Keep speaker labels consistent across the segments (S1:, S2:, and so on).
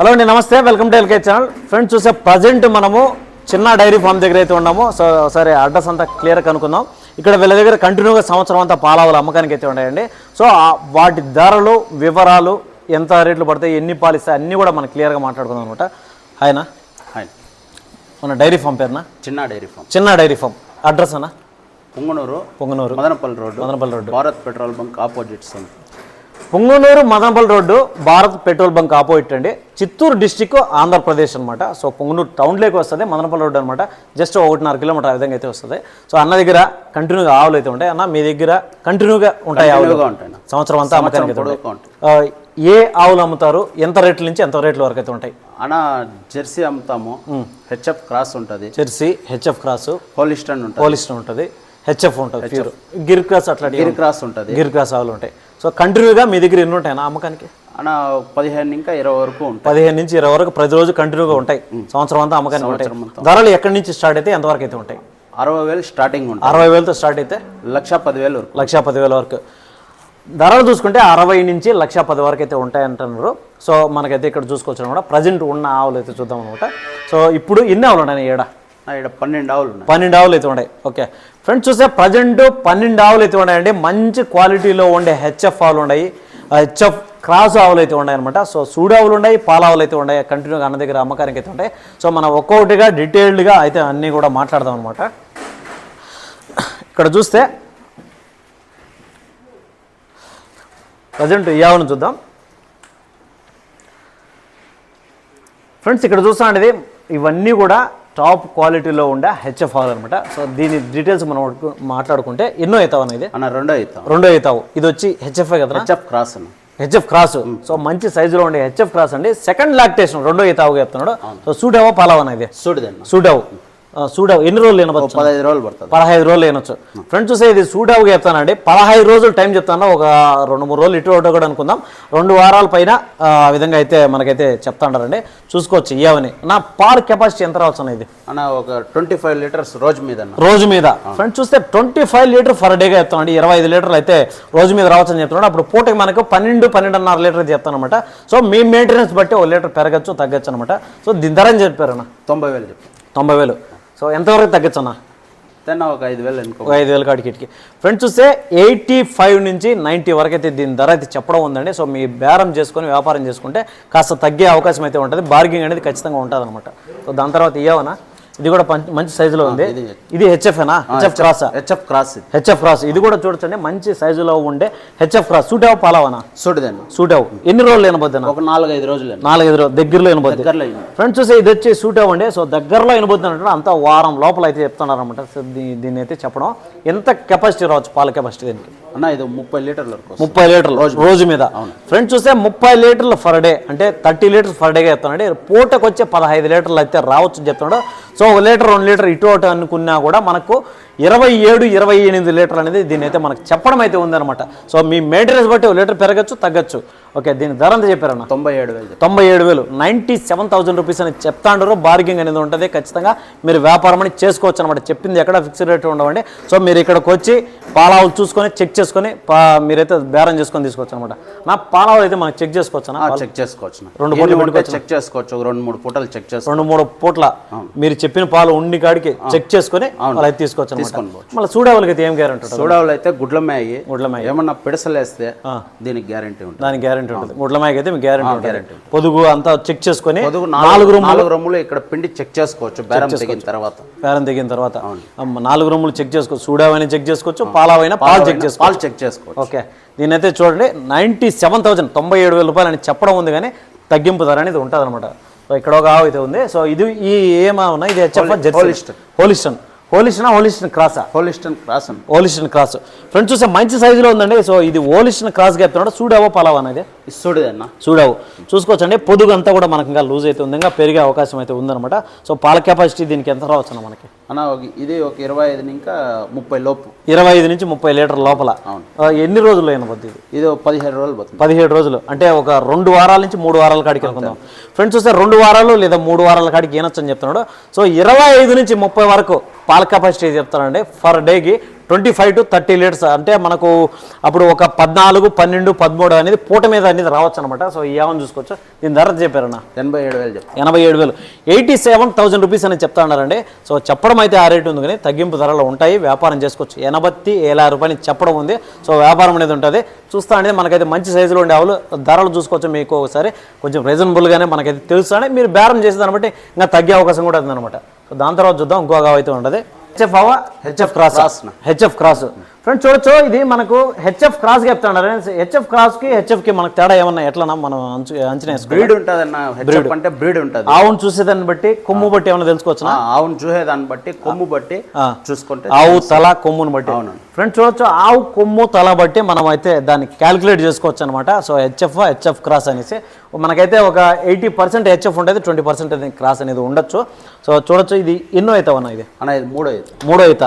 S1: Hello అండి. నమస్తే. Welcome to L K channel friends చూసే ప్రజెంట్ మనము చిన్న డైరీ ఫామ్ దగ్గర అయితే ఉన్నాము. సో సరే అడ్రస్ అంతా క్లియర్ కనుక్కుందాం ఇక్కడ వీళ్ళ దగ్గర కంటిన్యూగా సంవత్సరం అంతా పాలావులు అమ్మకానికి అయితే ఉన్నాయండి. సో వాటి ధరలు వివరాలు ఎంత రేట్లు పడతాయి ఎన్ని పాలు ఇస్తాయి అన్నీ కూడా మనం క్లియర్గా మాట్లాడుకుందాం అనమాట ఆయన
S2: హాయ్
S1: మన డైరీ ఫామ్ పేరునా?
S2: చిన్న డైరీ ఫామ్
S1: చిన్న డైరీ ఫామ్ అడ్రస్ అన్న?
S2: Punganur
S1: Punganur.
S2: Madanapalle road
S1: Madanapalle road.
S2: Bharat petrol bunk opposite
S1: Punganur Madanapalle road Bharat petrol bunk opposite అండి. చిత్తూరు డిస్టిక్ ఆంధ్రప్రదేశ్ అనమాట సో పొంగనూరు టౌన్లోకి వస్తుంది మదనపల్లి రోడ్డు అనమాట జస్ట్ ఒకటిన్నర కిలోమీటర్ ఆ విధంగా అయితే వస్తుంది. సో అన్న దగ్గర కంటిన్యూగా ఆవులు అయితే ఉంటాయి. అన్న మీ దగ్గర కంటిన్యూగా ఉంటాయి ఆవులు. సంవత్సరం అంతా అమ్మకానికి ఏ ఆవులు అమ్ముతారు? ఎంత రేట్ల నుంచి ఎంత రేట్ల వరకు అయితే ఉంటాయి?
S2: అన్న జెర్సీ అమ్ముతాము. హెచ్ఎఫ్ క్రాస్ ఉంటుంది.
S1: జెర్సీ హెచ్ఎఫ్ క్రాస్
S2: హోలిస్టన్ ఉంటుంది.
S1: ఉంటుంది. హెచ్ఎఫ్ ఉంటుంది గిర్ క్రాస్ అట్లాంటివి
S2: గిరి క్రాస్ ఉంటుంది.
S1: గిర్ క్రాస్ ఆవులు ఉంటాయి. సో కంటిన్యూగా మీ దగ్గర ఎన్ని ఉంటాయి అమ్మకానికి?
S2: అన్న పదిహేను ఇంకా ఇరవై వరకు ఉంటాయి.
S1: పదిహేను నుంచి ఇరవై వరకు ప్రతిరోజు కంటిన్యూగా ఉంటాయి. సంవత్సరం అంతా అమ్మకానికి ఉంటాయి. ధరలు ఎక్కడి నుంచి స్టార్ట్ అయితే ఎంతవరకు అయితే ఉంటాయి?
S2: అరవై వేలు స్టార్టింగ్ ఉంటుంది
S1: అరవై వేలతో స్టార్ట్ అయితే?
S2: లక్ష పదివేలు వరకు.
S1: లక్ష పదివేల వరకు. ధరలు చూసుకుంటే అరవై నుంచి లక్ష పది వరకు అయితే ఉంటాయి అంటున్నారు సో మనకైతే ఇక్కడ చూసుకోవచ్చు అనమాట ప్రజెంట్ ఉన్న ఆవులు అయితే చూద్దాం అనమాట సో ఇప్పుడు ఎన్ని ఆవులు ఉన్నాయి ఏడ?
S2: ఇక్కడ పన్నెండు ఆవులు ఉన్నాయి.
S1: పన్నెండు ఆవులు అయితే ఉన్నాయి. ఓకే. ఫ్రెండ్స్ చూస్తే ప్రజెంట్ పన్నెండు ఆవులు అయితే ఉన్నాయండి. మంచి క్వాలిటీలో ఉండే హెచ్ఎఫ్ ఆవులు ఉన్నాయి. హెచ్ఎఫ్ క్రాస్ ఆవులు అయితే ఉన్నాయి అనమాట సో సూడావులు ఉన్నాయి పాలావులు అయితే ఉన్నాయి. కంటిన్యూగా అన్న దగ్గర అమ్మకానికి అయితే ఉంటాయి. సో మనం ఒక్కొక్కటిగా డీటెయిల్డ్గా అయితే అన్నీ కూడా మాట్లాడదాం అనమాట ఇక్కడ చూస్తే ప్రజెంట్ ఈ ఆవును చూద్దాం. ఫ్రెండ్స్ ఇక్కడ చూస్తాండి ఇవన్నీ కూడా టాప్ క్వాలిటీలో ఉండే హెచ్ఎఫ్ ఆల్ అనమాట సో దీని డీటెయిల్స్ మనం మాట్లాడుకుంటే ఎన్నో అవుతావు అన్న
S2: రెండో అవుతాం
S1: రెండో అవుతావు. ఇది వచ్చి హెచ్ఎఫ్ కదా?
S2: HF cross
S1: HF cross. So మంచి సైజులో ఉండే హెచ్ఎఫ్ క్రాస్ అండి. సెకండ్ లాక్టేషన్ రెండో అవుతావు చెప్తున్నాడు. సో సూట్ అవ్వ పాలవన ఇది
S2: చూడదన్న
S1: అవ్వు ఎన్ని రోజులు వినవచ్చు
S2: పదహైదు రోజులు పడుతుంది.
S1: పదహైదు రోజులు వినొచ్చు ఫ్రెండ్స్ చూసే ఇది సూట్ అవుగా చెప్తానండి. పదహైదు రోజులు టైం చెప్తాను. ఒక రెండు మూడు రోజులు ఇటు అటు కూడా అనుకుందాం. రెండు వారాల పైన ఆ విధంగా అయితే మనకైతే చెప్తాండారండి. చూసుకోవచ్చు ఇవ్వని నా పాలు కెపాసిటీ ఎంత రావచ్చు అన్న ఇది?
S2: అన్న ఒక ట్వంటీ ఫైవ్ లీటర్స్ రోజు మీద
S1: రోజు మీద. ఫ్రెండ్స్ చూస్తే ట్వంటీ ఫైవ్ లీటర్ ఫర్ డేగా చెప్తామండి ఇరవై ఐదు లీటర్లు అయితే రోజు మీద రావచ్చు అని చెప్తున్నాడు. అప్పుడు పూటకి మనకు పన్నెండు పన్నెండున్నర లీటర్ అయితే చెప్తాను అనమాట సో మీ మెయింటెనెన్స్ బట్టి ఒక లీటర్ పెరగచ్చు తగ్గచ్చు అనమాట సో దీని ధర అని చెప్పారు అన్న
S2: తొంభై వేలు చెప్పి.
S1: తొంభై వేలు. సో ఎంతవరకు తగ్గచ్చు అన్న
S2: తెన్న ఒక ఐదు వేలు
S1: ఒక ఐదు వేల కాడికి ఫ్రెండ్స్ చూస్తే ఎయిటీ ఫైవ్ నుంచి నైంటీ వరకు అయితే దీని ధర అయితే చెప్పడం ఉందండి. సో మీ బేరం చేసుకొని వ్యాపారం చేసుకుంటే కాస్త తగ్గే అవకాశం అయితే ఉంటుంది. బార్గింగ్ అనేది ఖచ్చితంగా ఉంటుంది అనమాట సో దాని తర్వాత ఇవ్వనా ఇది కూడా మంచి సైజులో ఉంది. ఇది హెచ్ఎఫ్ఏనా హెచ్ఎఫ్ క్రాసా
S2: హెచ్ఎఫ్ క్రాస్ ఇది
S1: హెచ్ఎఫ్ క్రాస్ ఇది కూడా చూడొచ్చండి. మంచి సైజులో ఉండే హెచ్ఎఫ్ క్రాస్ సూట్ అవ్వ పాలవనా?
S2: చూడదన్న
S1: సూట్ అవ్వు ఎన్ని రోజులు వినబోద్దునా
S2: ఒక నాలుగైదు రోజులు
S1: నాలుగైదు రోజులు. దగ్గరలో వినబోద్ది. ఫ్రెండ్స్ చూస్తే ఇది వచ్చి సూట్ అవ్వండి సో దగ్గరలో వినబోతున్నట్టు అంతా వారం లోపల అయితే చెప్తున్నారు అనమాట దీన్ని అయితే చెప్పడం. ఎంత కెపాసిటీ రావచ్చు పాల కెపాసిటీ దీనికి?
S2: అన్న ఇది ముప్పై లీటర్ల.
S1: ముప్పై లీటర్లు. రోజు మీద. ఫ్రెండ్స్ చూస్తే ముప్పై లీటర్లు ఫర్ డే. అంటే థర్టీ లీటర్స్ ఫర్ డేగా చెప్తున్నాడు. పూటకు వచ్చే పదహైదు లీటర్లు అయితే రావచ్చు చెప్తున్నాడు. సో ఒక లీటర్ రెండు లీటర్ ఇటు అటు అనుకున్నా కూడా మనకు ఇరవై ఏడు ఇరవై ఎనిమిది లీటర్లు అనేది దీని అయితే మనకు చెప్పడం అయితే ఉందన్నమాట. సో మీ మెయింటెనెన్స్ బట్టి ఒక లీటర్ పెరగచ్చు తగ్గచ్చు. ఓకే దీని ధర ఎంత చెప్పారన్న?
S2: తొంభై ఏడు వేలు.
S1: తొంభై ఏడు వేలు. నైంటీ సెవెన్ థౌసండ్ రూపీస్ అని చెప్తాండ్రు. బార్గింగ్ అనేది ఉంటుంది ఖచ్చితంగా. మీరు వ్యాపారం అని చేసుకోవచ్చు అనమాట చెప్పింది ఎక్కడ ఫిక్స్డ్ రేట్ ఉండవండి. సో మీరు ఇక్కడికి వచ్చి పాలావులు చూసుకొని చెక్ చేసుకొని మీరైతే బేరం చేసుకొని తీసుకోవచ్చు అనమాట నా పాలావులు అయితే మనకి చెక్ చేసుకోవచ్చు
S2: చెక్ చేసుకోవచ్చు.
S1: రెండు
S2: ఉంటే చెక్ చేసుకోవచ్చు. రెండు మూడు పూటలు చెక్ చేసుకోవచ్చు
S1: రెండు మూడు పూట్ల మీరు చెప్పిన పాలు ఉండి కాడికి చెక్ చేసుకొని వాళ్ళు అయితే తీసుకోవచ్చు మళ్ళీ అయితే ఏం గ్యారెంటీ ఉంటుంది?
S2: చూడవులు అయితే గుడ్ల మేయి
S1: గుడ్ల మేయి.
S2: ఏమన్నా పిడసలేస్తే దీనికి గ్యారంటీ ఉంటుంది.
S1: దానికి గ్యారెంటీ ఉంటుంది. గుడ్ల మేక అయితే మీకు గ్యారెంటీ ఉంటుంది. పొదుగు అంతా చెక్ చేసుకొని
S2: పొదుగు
S1: నాలుగు రూమ్
S2: నాలుగు రొమ్ములు ఇక్కడ పిండి చెక్ చేసుకోవచ్చు బేరం తెగిన తర్వాత.
S1: పేరం తెగిన తర్వాత. నాలుగు రూములు చెక్ చేసుకోవచ్చు సూడావైనా చెక్ చేసుకోవచ్చు పాలావైనా పాలు చెక్ చేసుకోవచ్చు.
S2: పాలు చెక్ చేసుకోవచ్చు.
S1: ఓకే. దీనైతే చూడండి నైంటీ సెవెన్ థౌసండ్ తొంభై ఏడు వేల రూపాయలు అని చెప్పడం ఉంది కానీ తగ్గింపు ధర అనేది ఉంటుంది అనమాట సో ఇక్కడ ఒక ఆవు అయితే ఉంది. సో ఇది ఈ ఏమా ఉన్నాయి? ఇది HF
S2: Holstein.
S1: Holstein Holstein Holstein క్రాసా
S2: Holstein cross అని
S1: ఓలిస్టన్ క్రాస్ ఫ్రెండ్స్ చూస్తే మంచి సైజులో ఉందండి. సో ఇది ఓలిస్టన్ క్రాస్ చెప్తున్నాడు సూడావో పలావా అనేది?
S2: ఇస్తుడిదన్న
S1: చూడవు చూసుకోవచ్చండి. పొదుగు అంతా కూడా మనకి ఇంకా లూజ్ అయితే ఉంది ఇంకా పెరిగే అవకాశం అయితే ఉందన్నమాట. సో పాల కెపాసిటీ దీనికి ఎంత రావచ్చు అన్న మనకి?
S2: అన్న ఇది ఒక ఇరవై ఐదు ఇంకా ముప్పై లోపు.
S1: ఇరవై ఐదు నుంచి ముప్పై లీటర్ లోపల. ఎన్ని రోజులు అయిన పొద్దు ఇది?
S2: ఇది ఒక పదిహేడు రోజులు పోతుంది
S1: పదిహేడు రోజులు. అంటే ఒక రెండు వారాల నుంచి మూడు వారాల కాడికి అనుకుందాం. ఫ్రెండ్స్ చూస్తే రెండు వారాలు లేదా మూడు వారాల కాడికి ఏనొచ్చు అని చెప్తున్నాడు. సో ఇరవై ఐదు నుంచి ముప్పై వరకు పాల కెపాసిటీ చెప్తానండి. ఫర్ డేకి twenty five to thirty litres. అంటే మనకు అప్పుడు ఒక పద్నాలుగు పన్నెండు పదమూడు అనేది పూట మీద అనేది రావచ్చు అనమాట సో ఈ ఏమని చూసుకోవచ్చు. దీని ధర చెప్పారన్నా?
S2: ఎనభై ఏడు వేలు
S1: ఎనభై ఏడు వేలు. ఎయిటీ సెవెన్ థౌసండ్ రూపీస్ అని చెప్తా ఉన్నారండి సో చెప్పడం అయితే ఆ రేటు ఉంది కానీ తగ్గింపు ధరలు ఉంటాయి. వ్యాపారం చేసుకోవచ్చు. ఎనభై ఏళ్ళ రూపాయలు చెప్పడం ఉంది. సో వ్యాపారం అనేది ఉంటుంది. చూస్తా అనేది మనకైతే మంచి సైజులో ఉండే ఆవులు ధరలు చూసుకోవచ్చు మీకు ఒకసారి. కొంచెం రీజనబుల్గానే మనకైతే తెలుస్తానే మీరు బేరం చేసే దాన్ని బట్టి ఇంకా తగ్గే అవకాశం కూడా ఉందన్నమాట. సో దాని తర్వాత చూద్దాం. ఇంకో ఆవు అయితే ఉంటుంది. HF HF cross. HF cross. Friends చూడొచ్చు. ఇది మనకు హెచ్ఎఫ్ క్రాస్ చెప్తాడు. హెచ్ఎఫ్ క్రాస్కి హెచ్ఎఫ్కి మనకు తేడా ఏమన్నా ఎట్లా మనం అంచు అంచనా
S2: బ్రీడ్ ఉంటుంది అన్న హెచ్ఎఫ్ అంటే బ్రీడ్ ఉంటుంది.
S1: ఆవును చూసేదాన్ని బట్టి కొమ్ము బట్టి ఏమైనా తెలుసుకోవచ్చు
S2: ఆవును చూసేదాన్ని బట్టి కొమ్ము బట్టి. చూసుకుంటే
S1: ఆవు తల కొమ్మును బట్టి. ఫ్రెండ్స్ చూడొచ్చు. ఆవు కొమ్ము తల బట్టి మనం అయితే దాన్ని క్యాలిక్యులేట్ చేసుకోవచ్చు అనమాట సో హెచ్ఎఫ్ హెచ్ఎఫ్ క్రాస్ అనేసి. మనకైతే ఒక ఎయిటీ పర్సెంట్ హెచ్ఎఫ్ ఉంటుంది ట్వంటీ పర్సెంట్ క్రాస్ అనేది ఉండొచ్చు. సో చూడొచ్చు. ఇది ఎన్నో అవుతావు అన్న ఇది?
S2: అన్న ఇది మూడో ఇది
S1: మూడో ఈత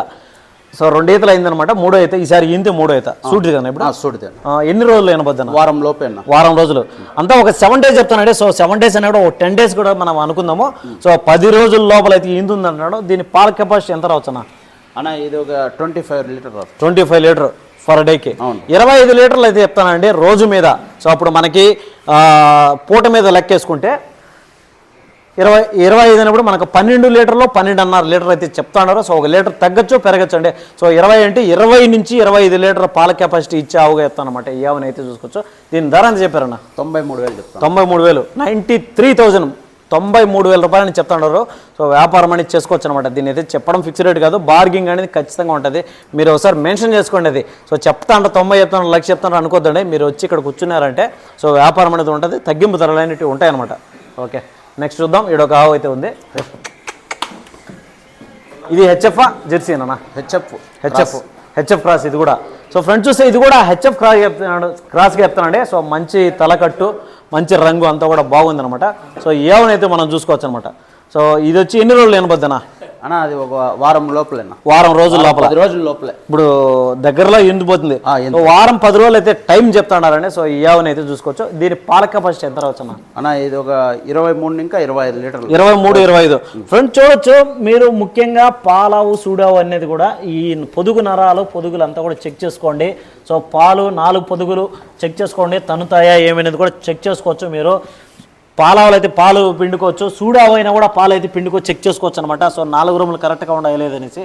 S1: సో రెండు ఈతలు అయిందనమాట మూడో ఈత ఈసారి ఇంతే మూడో ఈత సూట్ కదా ఇప్పుడు? ఆ, ఎన్ని రోజులు అయినబద్దన?
S2: వారం లోపే
S1: వారం రోజులు. అంతా ఒక సెవెన్ డేస్ చెప్తానండి సో సెవెన్ డేస్ అనేది ఒక టెన్ డేస్ కూడా మనం అనుకుందాము. సో పది రోజుల లోపల అయితే ఈంది అంటున్నాడు దీని పాల కెపాసిటీ ఎంత రావచ్చు అన్న?
S2: అన్న ఇది ఒక twenty five litre
S1: twenty five litre per డేకి. ఇరవై ఐదు లీటర్లు అయితే చెప్తానండి రోజు మీద. సో అప్పుడు మనకి పూట మీద లెక్కేసుకుంటే ఇరవై ఇరవై ఐదు అయినప్పుడు మనకు పన్నెండు లీటర్లో పన్నెండున్నర లీటర్ అయితే చెప్తాన్నారు సో ఒక లీటర్ తగ్గచ్చు పెరగచ్చు అండి సో ఇరవై అంటే ఇరవై నుంచి ఇరవై ఐదు లీటర్ పాల కెపాసిటీ ఇచ్చే ఆవుగా చెప్తానమాట ఈ ఆవుని అయితే చూసుకోవచ్చు. దీని ధర ఎంత చెప్పారన్న?
S2: తొంభై మూడు వేలు చెప్తాను
S1: తొంభై మూడు వేలు. Ninety three thousand. తొంభై మూడు వేల రూపాయలని చెప్తున్నారు సో వ్యాపారం అనేది చేసుకోవచ్చు అనమాట దీని అయితే చెప్పడం ఫిక్స్ రేట్ కాదు. బార్గింగ్ అనేది ఖచ్చితంగా ఉంటుంది. మీరు ఒకసారి మెన్షన్ చేసుకోండి అది. సో చెప్తా అంటే తొంభై చెప్తాను లక్ష చెప్తాను అనుకోద్దండి. మీరు వచ్చి ఇక్కడ కూర్చున్నారంటే సో వ్యాపారం అనేది ఉంటుంది. తగ్గింపు ధరలు అనేవి ఉంటాయి అనమాట ఓకే. నెక్స్ట్ చూద్దాం. ఈడ ఒక ఆవు అయితే ఉంది. ఇది హెచ్ఎఫ్ జెర్సీ అన్న
S2: హెచ్ఎఫ్.
S1: హెచ్ఎఫ్. హెచ్ఎఫ్ క్రాస్ ఇది కూడా. సో ఫ్రెండ్స్ చూస్తే ఇది కూడా హెచ్ఎఫ్ క్రాస్ చెప్తున్నాడు క్రాస్గా చెప్తానండి సో మంచి తలకట్టు మంచి రంగు అంతా కూడా బాగుంది అనమాట సో ఏవనైతే మనం చూసుకోవచ్చు అనమాట సో ఇది వచ్చి ఎన్ని రోజులు వినబద్దనా
S2: అన్న అది ఒక వారం లోపలేనా?
S1: వారం రోజుల లోపల.
S2: పది రోజుల లోపలే.
S1: ఇప్పుడు దగ్గరలో ఎండిపోతుంది వారం పది రోజులు అయితే టైం చెప్తున్నారండి సో ఈ ఏవని అయితే చూసుకోవచ్చు. దీని పాల కెపాసిటీ ఎంత రావచ్చు అన్న?
S2: అన్న ఇది ఒక ఇరవై మూడు ఇంకా ఇరవై ఐదు లీటర్లు.
S1: ఇరవై మూడు ఇరవై ఐదు. ఫ్రెండ్స్ చూడొచ్చు మీరు ముఖ్యంగా పాలావు సూడావు అనేది కూడా ఈ పొదుగు నరాలు పొదుగులు అంతా కూడా చెక్ చేసుకోండి. సో పాలు నాలుగు పొదుగులు చెక్ చేసుకోండి. తనుతాయా ఏమనేది కూడా చెక్ చేసుకోవచ్చు మీరు. పాలావులు అయితే పాలు పిండుకోవచ్చు సూడావు అయినా కూడా పాలు అయితే పిండుకోవచ్చు చెక్ చేసుకోవచ్చు అనమాట సో నాలుగు రూములు కరెక్ట్గా ఉండాలి లేదనేసి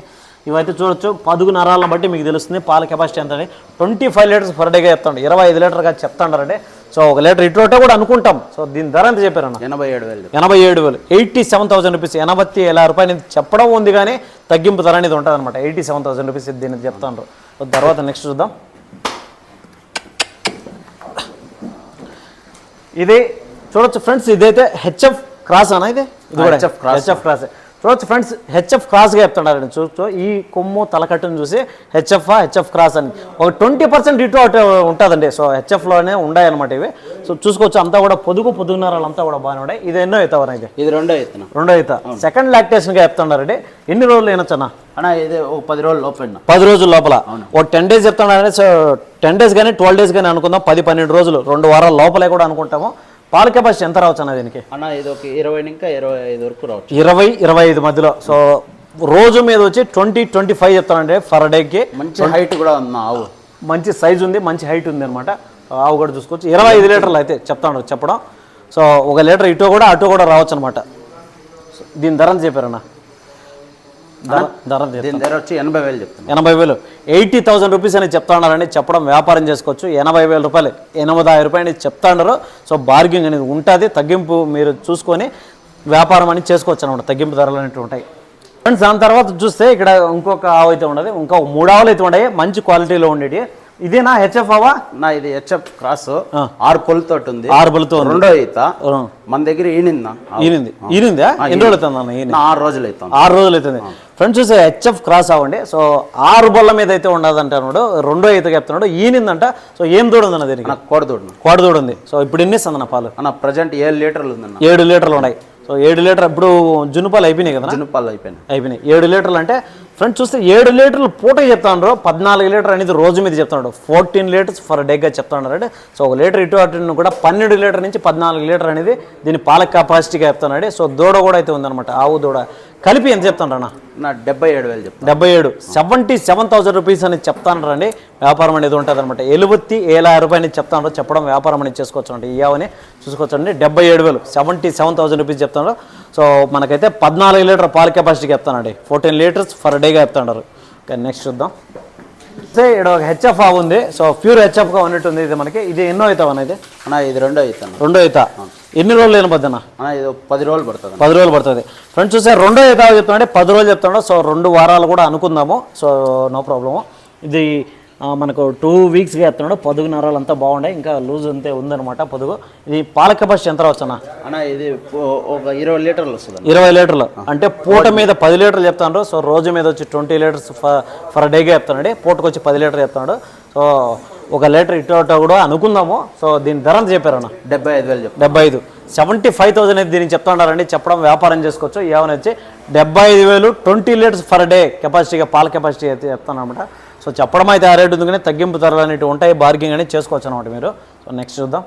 S1: ఇవైతే చూడొచ్చు. పదుగు నరాలను బట్టి మీకు తెలుస్తుంది పాల కెపాసిటీ ఎంత అని. ట్వంటీ ఫైవ్ లీటర్స్ పర్ డేగా చెప్తాండి. ఇరవై ఐదు లీటర్గా చెప్తాండారంటే సో ఒక లీటర్ ఇటు ఒకటే కూడా అనుకుంటాం. సో దీని ధర ఎంత చెప్పారన్న?
S2: ఎనభై ఏడు వేలు.
S1: ఎనభై ఏడు వేలు. Eighty seven thousand rupees. ఎనభై వేల రూపాయలు చెప్పడం ఉంది కానీ తగ్గింపు ధర అనేది ఉంటుంది అనమాట ఎయిటీ సెవెన్ థౌసండ్ రూపీస్ దీన్ని చెప్తాను తర్వాత నెక్స్ట్ చూద్దాం. ఇది చూడొచ్చు ఫ్రెండ్స్ ఇదైతే హెచ్ఎఫ్ క్రాస్ అన్న ఇది?
S2: HF cross.
S1: HF cross. చూడొచ్చు ఫ్రెండ్స్ హెచ్ఎఫ్ క్రాస్గా చెప్తున్నారండి చూడొచ్చు ఈ కొమ్ము తలకట్టును చూసి హెచ్ఎఫ్ హెచ్ఎఫ్ క్రాస్ అని. ఒక ట్వంటీ పర్సెంట్ ఇటు అటు ఉంటుందండి. సో హెచ్ఎఫ్లోనే ఉన్నాయి అనమాట ఇవి. సో చూసుకోవచ్చు అంతా కూడా పొదుగు పొదుగున్నరాలు అంతా కూడా బాగానే ఉన్నాయి. ఇది ఎన్నో అవుతావన్నా ఇది?
S2: ఇది రెండో ఎత్తున
S1: రెండో ఈత. సెకండ్ లాక్టేషన్గా చెప్తున్నారండి. ఎన్ని రోజులు అయినొచ్చన్నా
S2: అన్న ఇది ఒక పది రోజులు లోపల
S1: పది రోజుల లోపల. ఓ టెన్ డేస్ చెప్తున్నారంటే సో టెన్ డేస్ కానీ ట్వెల్వ్ డేస్ కానీ అనుకుందాం. పది పన్నెండు రోజులు. రెండు వారాల లోపలే కూడా అనుకుంటాము. పాల కెపాసిటీ ఎంత రావచ్చు అన్న దీనికి?
S2: అన్న ఇది ఒక ఇరవై ఇంకా ఇరవై ఐదు వరకు రావచ్చు.
S1: ఇరవై ఇరవై ఐదు మధ్యలో. సో రోజు మీద వచ్చి ట్వంటీ ట్వంటీ ఫైవ్ చెప్తానండి ఫర్ డేకి
S2: మంచి హైట్ కూడా ఉంది ఆవు.
S1: మంచి సైజ్ ఉంది మంచి హైట్ ఉంది అనమాట ఆవు కూడా చూసుకోవచ్చు. ఇరవై ఐదు లీటర్లు అయితే చెప్తాను చెప్పడం. సో ఒక లీటర్ ఇటు కూడా అటు కూడా రావచ్చు అనమాట దీని ధర చెప్పారన్న
S2: దీని ధర వచ్చి ఎనభై వేలు చెప్తాను
S1: ఎనభై వేలు. ఎయిటీ థౌసండ్ రూపీస్ అని చెప్తాన్నారని చెప్పడం వ్యాపారం చేసుకోవచ్చు. ఎనభై వేల రూపాయలు ఎనభై రూపాయలు చెప్తాండారు. సో బార్గింగ్ అనేది ఉంటుంది. తగ్గింపు మీరు చూసుకొని వ్యాపారం అని చేసుకోవచ్చు అనమాట తగ్గింపు ధరలు అనేవి ఉంటాయి. ఫ్రెండ్స్ దాని తర్వాత చూస్తే ఇక్కడ ఇంకొక ఆవు అయితే ఉండదు ఇంకో మూడు ఆవులు అయితే ఉన్నాయి. మంచి క్వాలిటీలో ఉండేవి ఇదేనా హెచ్ఎఫ్ అవా
S2: నా ఇది హెచ్ఎఫ్ క్రాస్ ఆరు పొలతోటి ఉంది.
S1: ఆరు ఉంది.
S2: రెండో ఈత. మన దగ్గర ఈనిందా?
S1: ఈనింది. ఈనిందా? ఎన్ని రోజులు అవుతుంది
S2: నా ఆరు రోజులు అవుతాం
S1: ఆరు రోజులు అవుతుంది. ఫ్రెండ్స్ చూసే హెచ్ఎఫ్ క్రాస్ అవ్వండి. సో ఆరు బొల్ల మీద అయితే ఉండదు అంటున్నాడు రెండో అయితే చెప్తున్నాడు. ఈనిందంట. సో ఏం దూడ ఉందన్న దీనికి
S2: నాకు కోడదోడు
S1: కోడ దూడ ఉంది సో ఇప్పుడు ఎన్ని ఇస్తుంది పాలు?
S2: అన్న ప్రజెంట్ ఏడు లీటర్లు ఉందన్న.
S1: ఏడు లీటర్లు ఉన్నాయి. సో ఏడు లీటర్ ఇప్పుడు జున్ను పాలు అయిపోయినాయి కదా
S2: జునుపాలు అయిపోయినాయి.
S1: అయిపోయినాయి. ఏడు లీటర్లు అంటే ఫ్రెండ్స్ చూస్తే ఏడు లీటర్లు పూట చెప్తాను పద్నాలుగు లీటర్ అనేది రోజు మీద చెప్తున్నాడు ఫోర్టీన్ లీటర్స్ ఫర్ డేగా చెప్తున్నాడు అంటే సో ఒక లీటర్ ఇటు అటు కూడా పన్నెండు లీటర్ నుంచి పద్నాలుగు లీటర్ అనేది దీని పాల కెపాసిటీగా చెప్తున్నాడు సో దూడ కూడా అయితే ఉందన్నమాట. ఆవు దూడ. కలిపి ఎంత చెప్తాను
S2: నా డెబ్బై ఏడు వేలు చెప్తాను.
S1: డెబ్బై ఏడు. సెవెంటీ సెవెన్ థౌసండ్ రూపీస్ అని చెప్తాను రండి వ్యాపారం అనేది ఉంటుంది అనమాట ఎలుబత్తి ఏలా రూపాయలు అని చెప్తాను చెప్పడం వ్యాపారం అనేది చేసుకోవచ్చు అండి. ఈ ఆవుని చూసుకోవచ్చండి డెబ్బై ఏడు వేలు. సెవెంటీ సెవెన్ థౌసండ్ రూపీస్ చెప్తాను సో మనకైతే పద్నాలుగు లీటర్ పాల కెపాసిటీకి చెప్తానండి. ఫోర్టీన్ లీటర్స్ ఫర్ డేగా చెప్తాడు ఓకే నెక్స్ట్ చూద్దాం. అయితే ఇక్కడ ఒక హెచ్ఎఫ్ ఆవు ఉంది. సో ప్యూర్ హెచ్ఎఫ్గా ఉన్నట్టుంది ఇది మనకి. ఇది ఎన్నో అవుతావు అనేది
S2: అన్న ఇది రెండో అవుతాను.
S1: రెండో అవుతా? ఎన్ని రోజులు లేని పద్దన్న?
S2: అన్న ఇది పది రోజులు పడుతుంది
S1: పది రోజులు పడుతుంది. ఫ్రెండ్స్ చూస్తే రెండో ఏదో చెప్తున్నాడే పది రోజులు చెప్తున్నాడు సో రెండు వారాలు కూడా అనుకుందాము. సో నో ప్రాబ్లము ఇది ఆ, మనకు టూ వీక్స్గా చెప్తున్నాడు పొదుగు నరాలు అంతా బాగుండే. ఇంకా లూజ్ అంతే ఉందన్నమాట పొదుగు. ఇది పాల కెపాసిటీ ఎంత రావచ్చు అన్న?
S2: అన్న ఇది ఒక ఇరవై లీటర్లు వస్తుంది.
S1: ఇరవై లీటర్లు. అంటే పూట మీద పది లీటర్లు చెప్తాడు సో రోజు మీద వచ్చి ట్వంటీ లీటర్స్ ఫర్ డేగా చెప్తున్నాడు పూటకు వచ్చి పది లీటర్ చెప్తున్నాడు సో ఒక లీటర్ ఇటు కూడా అనుకుందాము. సో దీని ధర ఎంత చెప్పారు అన్న?
S2: డెబ్బై ఐదు వేలు చెప్తాను
S1: డెబ్బై ఐదు. సెవెంటీ ఫైవ్ థౌసండ్ అయితే దీనికి చెప్తున్నారండి చెప్పడం వ్యాపారం చేసుకోవచ్చు. ఏమైనా వచ్చి డెబ్బై ఐదు వేలు ట్వంటీ లీటర్స్ పర్ డే కెపాసిటీగా పాల కెపాసిటీ అయితే చెప్తాను అనమాట సో చెప్పడం అయితే ఆ రేటు ఉంది కానీ తగ్గింపు ధరలు అనేవి ఉంటాయి బార్గింగ్ అనేది చేసుకోవచ్చు అనమాట మీరు. సో నెక్స్ట్ చూద్దాం.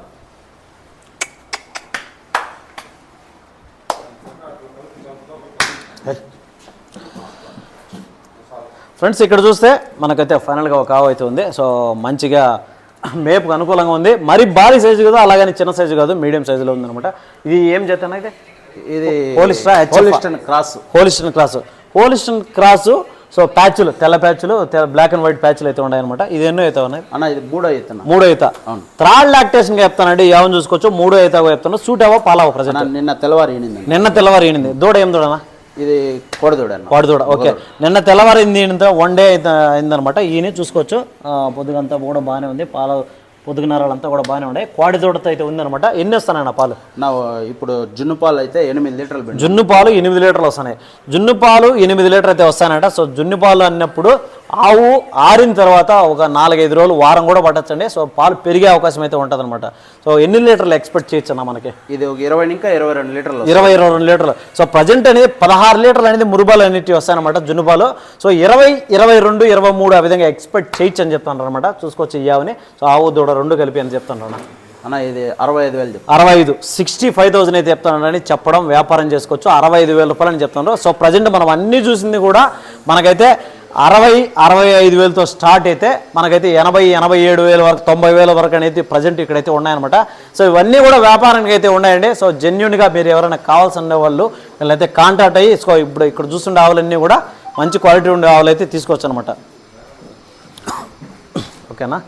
S1: ఫ్రెండ్స్ ఇక్కడ చూస్తే మనకైతే ఫైనల్గా ఒక ఆవు అయితే ఉంది. సో మంచిగా మేపుకు అనుకూలంగా ఉంది. మరి భారీ సైజు కాదు అలాగని చిన్న సైజు కాదు మీడియం సైజులో ఉందన్నమాట. ఇది ఏం చేస్తాను అయితే?
S2: ఇది? Holstein cross
S1: Holstein cross Holstein cross so ప్యాచ్లు తెల్ల ప్యాచ్లు బ్లాక్ అండ్ వైట్ ప్యాచ్లు అయితే ఉన్నాయన్నమాట. ఇది ఎన్నో అయితే ఉన్నాయి?
S2: అన్న ఇది మూడో అవుతున్నా
S1: మూడో అయితే. థర్డ్ లాక్టేషన్ చెప్తానండి ఏమని చూసుకోవచ్చు. మూడో అయితే చెప్తాను. సూట్ ఏవో పాలవ ప్రజెంట్?
S2: నిన్న తెల్లవారు ఈనిందండి
S1: నిన్న తెల్లవారు ఈనింది. దూడ ఏం దూడనా
S2: ఇది కోడదూడ అన్న.
S1: వాడి దూడ ఓకే నిన్న తెల్లవారు ఇంత వన్ డే అయితే అయిందనమాట ఈయన చూసుకోవచ్చు. పొద్దుగంతా కూడా బాగానే ఉంది. పాల పొద్దుగు నరాలంతా కూడా బాగానే ఉన్నాయి కోడి దూడతో అయితే ఉందన్నమాట. ఎన్ని వస్తానన్న పాలు?
S2: నా ఇప్పుడు జున్ను పాలు అయితే ఎనిమిది లీటర్లు
S1: జున్ను పాలు ఎనిమిది లీటర్లు వస్తున్నాయి జున్ను పాలు ఎనిమిది లీటర్ అయితే వస్తాయన్నట సో జున్ను పాలు అన్నప్పుడు ఆవు ఆరిన తర్వాత ఒక నాలుగైదు రోజులు వారం కూడా పట్టచ్చండి. సో పాలు పెరిగే అవకాశం అయితే ఉంటుంది సో ఎన్ని లీటర్లు ఎక్స్పెక్ట్ చేయొచ్చు అన్న మనకి?
S2: ఇది ఒక ఇరవై ఇంకా ఇరవై రెండు లీటర్లు.
S1: ఇరవై ఇరవై రెండు లీటర్లు. సో ప్రజెంట్ అనేది పదహారు లీటర్లు అనేది మురుబాలు అనేవి వస్తాయన్నమాట జున్నుపాలు సో ఇరవై ఇరవై రెండు ఇరవై మూడు ఆ విధంగా ఎక్స్పెక్ట్ చేయొచ్చు అని చెప్తాను అనమాట చూసుకోవచ్చు ఈ ఆవుని. సో ఆవు దూడ రెండు కలిపి అని చెప్తాను
S2: అన్న ఇది అరవై ఐదు వేలు
S1: అరవై ఐదు. సిక్స్టీ ఫైవ్ థౌసండ్ అయితే చెప్తానని చెప్పడం వ్యాపారం చేసుకోవచ్చు. అరవై ఐదు వేల రూపాయలు అని చెప్తున్నారు సో ప్రజెంట్ మనం అన్ని చూసింది కూడా మనకైతే అరవై అరవై ఐదు వేలతో స్టార్ట్ అయితే మనకైతే ఎనభై ఎనభై ఏడు వేల వరకు తొంభై వేల వరకు అనేది ప్రజెంట్ ఇక్కడైతే ఉన్నాయన్నమాట. సో ఇవన్నీ కూడా వ్యాపారానికి అయితే ఉన్నాయండి. సో జెన్యున్గా మీరు ఎవరైనా కావాల్సిన వాళ్ళు వీళ్ళైతే కాంటాక్ట్ అయ్యి సో ఇప్పుడు ఇక్కడ చూస్తుండే ఆవులన్నీ కూడా మంచి క్వాలిటీ ఉండే ఆవులు అయితే తీసుకోవచ్చు అనమాట ఓకేనా?